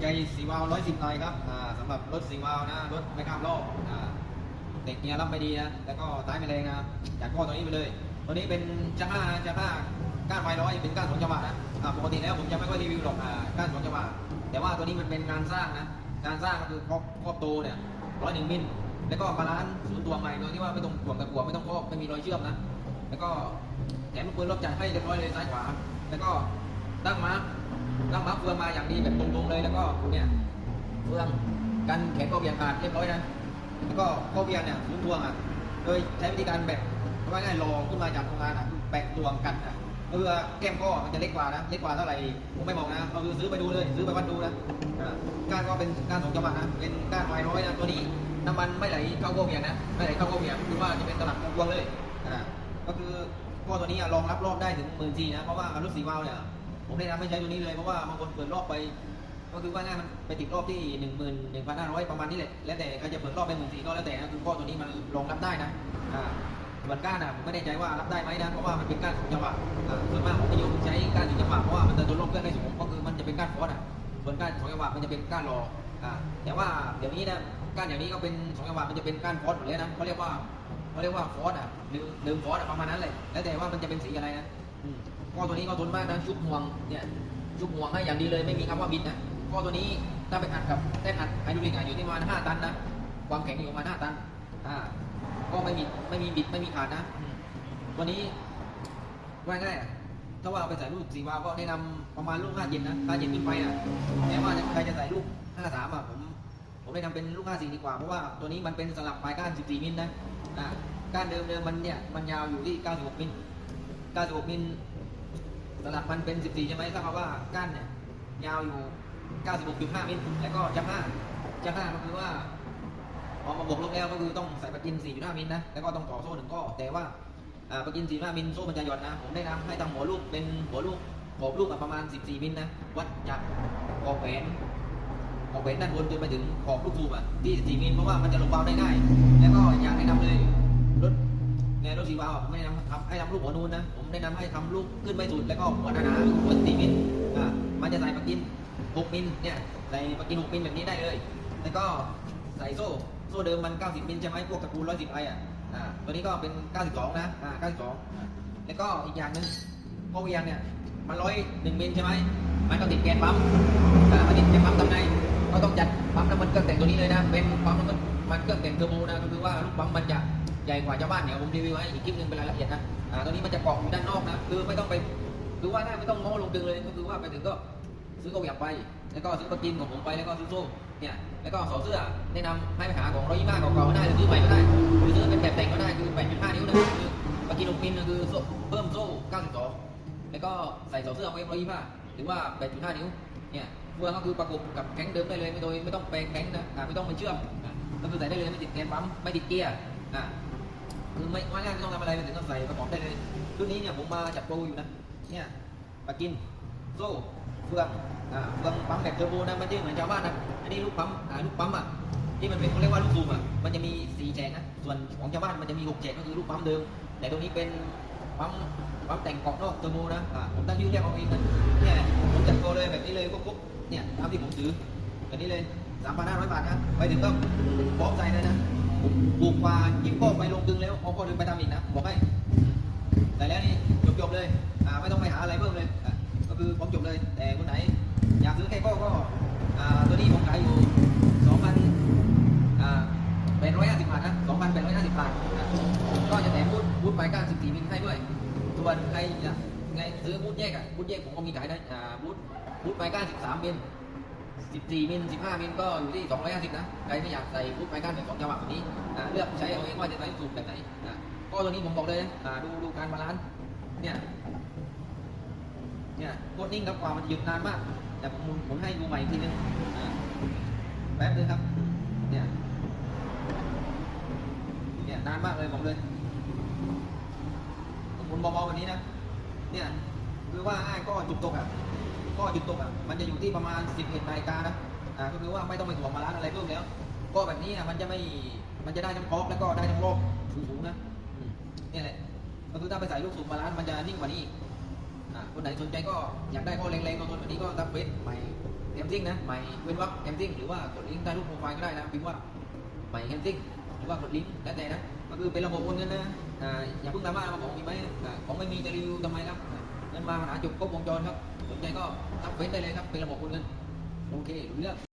ใจสีวาวร้อยสิบหน่อยครับอ่าสำหรับรถสีวาวนะรถไม่ข้ามรอบอ่าเด็กเกียร์รับไม่ดีนะแล้วก็ท้ายไม่แรงนะจัดข้อตัวนี้ไปเลยตัวนี้เป็นจ้าห้าจ้าห้าก้านไฟร้อยเป็นก้านสองจังหวะนะอ่าปกติแล้วผมจะไม่ค่อยรีวิวหรอกอ่าก้านสองจังหวะแต่ว่าตัวนี้มันเป็นงานสร้างนะการสร้างก็คือครอบครอบโตเนี่ยร้อยหนึ่งมิลแล้วก็บาลานซ์ศูนย์ตัวใหม่โดยที่ว่าไม่ต้องห่วงตะกั่วไม่ต้องครอบไม่มีรอยเชื่อมนะแล้วก็แถมลูกปืนรถจัดให้เรียบร้อยเลยซ้ายขวาแล้วก็ตั้งมาร์ คตั้งมาเฟืองมาอย่างดีแบบตรงๆเลยแล้วก็เนี่ยเฟืองกันแขนก็เบี่ยงขาดเรียบร้อยนะแล้วก็ข้อเบี่ยงเนี่ยศูนย์ตัวอะโดยใช้วิธีการแบบว่าง่ายๆรอขึ้นมาจากโรงงานอะแปะตัวกันอะก็คือแก้มข้อมันจะเล็กกว่านะเล็กกว่าเท่าไหร่ผมไม่บอกนะก็คือซื้อไปดูเลยซื้อไปวัดดูนะก้านก็เป็นก้านสองจังหวะนะเป็นก้านไม้ร้อยนะตัวนี้น้ำมันไม่ไหลเข้าข้เบียงนะไม่ไหลเข้าข้เบียงคือว่าจะเป็นตลับพวงๆเลยอ่าก็คือข้อตัวนี้อะรองรับรอบได้ถึงหมื่นสี่นะเพราะว่ารถสีวาวเนี่ย ผมแนะนำให้ใช้ตัวนี้เลยเพราะว่าบางคนเปิดรอบไป ก็คือว่าง่ายมันไปติดรอบที่หนึ่งหมื่นหนึ่งพันห้าร้อยประมาณนี้แหละแล้วแต่ใครจะเปิดรอบไปหมื่นสี่ก็แล้วแต่นะคือข้อตัวนี้มันรองรับได้นะอ่าส่วนก้านอะผมไม่แน่ใจว่ารับได้ไหมนะเพราะว่ามันเป็นก้านสองจังหวะส่วนมากผมนิยมใช้ก้านสี่จังหวะเพราะว่ามันจะทนลมเครื่องได้สูงก็คือมันจะเป็นก้านฟอสอะส่วนก้านสองจังหวะมันจะเป็นก้านรออ่าแต่ว่าเดี๋ยวนี้นะก้านอย่างนี้ก็เป็นสองจังหวะมันจะเป็นก้านฟอสหมดเลยนะเขาเรียกว่าเขาเรียกว่าฟอสอะหรือหรือฟอสอะประมาณนั้นเลยแล้วแต่ว่ามันจะเป็นสีอะไรนะ อืมก็ตัวนี้ก็ทนมากนะชุบห่วงเนี่ยชุบห่วงให้อย่างดีเลยไม่มีคำว่าบิดนะก็ตัวนี้ถ้าไปอัดกับแท่นอัดไฮดรอลิกอะอยู่ที่ประมาณ5ตันนะความแข็งอยู่ประมาณ5ตันอ่าก็ไม่มีไม่มีบิดไม่มีขาดนะตัวนี้ว่าง่ายๆอะถ้าว่าเอาไปใส่ลูกสีวาลก็แนะนำประมาณลูก5เย็นนะ5เย็นขึ้นไปอะแต่ว่าใครจะใส่ลูก53อะผมผมแนะนำเป็นลูก54ดีกว่าเพราะว่าตัวนี้มันเป็นสลับปลายก้าน14มิลนะอ่าก้านเดิมเดิมมันเนี่ยมันยาวอยู่ที่96มิล96มิล สลับมันเป็น 14 ใช่ไหมถ้ากับว่าก้านเนี่ยยาวอยู่ 96.5มิลแล้วก็จับ5จับ5ก็คือว่าพอมาบวกลบแล้วก็คือต้องใส่ปะกิน 4.5มิลนะแล้วก็ต้องต่อโซ่หนึ่งก้อแต่ว่าอ่าปะกิน 4.5มิลโซ่มันจะหย่อนนะ ผมแนะนำให้ทำหัวลูกเป็นหัวลูกขอบลูกประมาณ 14 มิลนะวัดจากขอบแหวนขอบแหวนด้านบนจนไปถึงขอบลูกทูบอะที่ 14 มิลเพราะว่ามันจะลงเบาได้ง่ายแล้วก็อย่างแนะนำเลยรถ นรถสีวาวผมไม่แนะนำทำให้ทำลูกหัวนูนนะ ผมแนะนำให้ทำลูกขึ้นไปสุดแล้วก็หัวหนาๆหัวสี่มิลอ่ามันจะใส่ปากกิน6มิลเนี่ยใส่ปากกิน6มิลแบบนี้ได้เลย แล้วก็ใส่โซ่โซ่เดิมมัน 90มิลใช่ไหมพวกตระกูล110ไออะอ่าตัวนี้ก็เป็น 92 นะอ่า92 แล้วก็อีกอย่างหนึ่งพวกเวียงเนี่ยมันร้อยหนึ่งมิลใช่ไหมมันก็ติดแกนปั๊มอ่ามันติดแกนปั๊มทำไงก็ต้องจัดปั๊มน้ำมันเครื่องแต่งตัวนี้เลยนะเป็นปั๊มน้ำมันมันเครื่องแต่งเทอร์โบนะก็คือว่าลูกปั๊มมันจะ ใหญ่กว่าชาวบ้านเนี่ยผมรีวิวให้อีกคลิปหนึงเป็นรายละเอียดนะอ่าตัวนี้มันจะเกาะอยู่ด้านนอกนะคือไม่ต้องไปคือว่าง่าไม่ต้องง้อลงดึงเลยก็คือว่าไปถึงก็ซื้อก็อยากไป แล้วก็ซื้อปลากินของผมไปแล้วก็ซื้อโซ่เนี่ยแล้วก็สอเสื้อแนะนำให้ไปหาของร้อยยี่ห้าเก่าๆก็ได้หรือซื้อใหม่ก็ได้หรือซื้อเป็นแบบแต่งก็ได้คือ8.5นิ้วนะคือปลากินหกมิลนะคือเพิ่มโซ่92แล้วก็ใส่สอเสื้อไว้ร้อยยี่ห้าหรือว่า8.5นิ้วเนี่ยเฟือก็คือประกบกับแก๊งเดิมได้เลยไม่โดยไม่ต้องแปลงแก๊งนะอ่าไม่ต้องไปเชื่อมก็คือใส่ได้เลยไม่ติดแกนปั๊มไม่ติดเกียร์อ่า คือไม่ว่าง่ายไม่ต้องทำอะไรไปถึงก็ใส่ประกอบได้เลยรุ่นนี้เนี่ยผมมาจัดโปรอยู่นะ เนี่ยปากินโซ่เฟืองอ่าเฟืองปั๊มแบบเทอร์โบนะมันจะเหมือนชาวบ้านนะอันนี้ลูกปั๊มอ่าลูกปั๊มอะที่มันเป็นเขาเรียกว่าลูกซูมอะมันจะมีสี่แฉกนะส่วนของชาวบ้านมันจะมีหกแฉกก็คือลูกปั๊มเดิม แต่ตัวนี้เป็นปั๊มปั๊มแต่งกรอบนอกเทอร์โบนะอ่าผมตั้งชื่อเรียกเอาเองนะเนี่ยผมจัดโปรเลยแบบนี้เลยกุ๊กๆเนี่ยตามที่ผมซื้อแบบนี้เลยสามพันห้าร้อยบาทนะไปถึงก็พร้อมใจเลยนะบุกมายิบโป้ไปลงดึง แล้วเอาก็ดึงไปทำอีกนะบอกให้แต่แล้วนี่จบๆเลยอ่าไม่ต้องไปหาอะไรเพิ่มเลยอะก็คือผมจบเลย แต่คนไหน อยากซื้อแค่ก็ก็อ่าตัวนี้ผมขายอยู่สองพันอ่าแปดร้อยห้าสิบบาทนะสองพันแปดร้อยห้าสิบบาทอะก็จะแถมบูทบูทไปก้าสิบสี่มิลให้ด้วยส่วนใครอยากไงซื้อบูทแยกอะบูทแยกผมก็มีขายนะอ่าบูทบูทไปก้าสิบสามมิล 14มิล15มิลก็อยู่ที่ 250 นะ ใครไม่อยากใส่พุทไมก้านเป็นสองจังหวะแบบนี้อ่าเลือกใช้เอาเองว่าจะใช้สูตรแบบไหนอ่าก็ตัวนี้ผมบอกเลยนะดูดูการบาลานซ์เนี่ยเนี่ยโคตรนิ่งครับกว่ามันหยุดนานมาก แต่ผมหมุนหมุนให้ดูใหม่อีกทีนึงอ่าแป๊บนึงครับเนี่ยเนี่ยนานมากเลยบอกเลยผมหมุนเบาๆแบบนี้นะเนี่ยคือว่าง่ายก็จุดตกอะ ก็หยุดตกอะมันจะอยู่ที่ประมาณ 11นาฬิกานะอ่าก็คือว่าไม่ต้องไปถ่วงมาล้านอะไรเพิ่มแล้ว ก็แบบนี้อะมันจะไม่มันจะได้ทั้งกอล์แล้วก็ได้ทั้งรอบสูงๆนะนี่แหละก็คือถ้าไปใส่ลูกสูงมาล้านมันจะนิ่งกว่านี้อ่าคนไหนสนใจก็อยากได้ก็แรงๆตัวตัวแบบนี้ก็ตั้งเฟซใหม่แอมซิ่งนะใหม่เว้นวรรคแอมซิ่งหรือว่ากดลิงก์ใต้รูปโปรไฟล์ก็ได้นะพิมพ์ว่าใหม่แอมซิ่งหรือว่ากดลิงก์แล้วแต่นะก็คือเป็นระบบโอนเงินนะอ่าอย่าเพิ่งตามมาของมีไหมของไม่มีจะรีวิวทำไมครับเงินมาหาจุกควงจรครับ สนใจก็ทักเฟซได้เลยครับเป็นระบบคุณเงินโอเครู้เรื่อง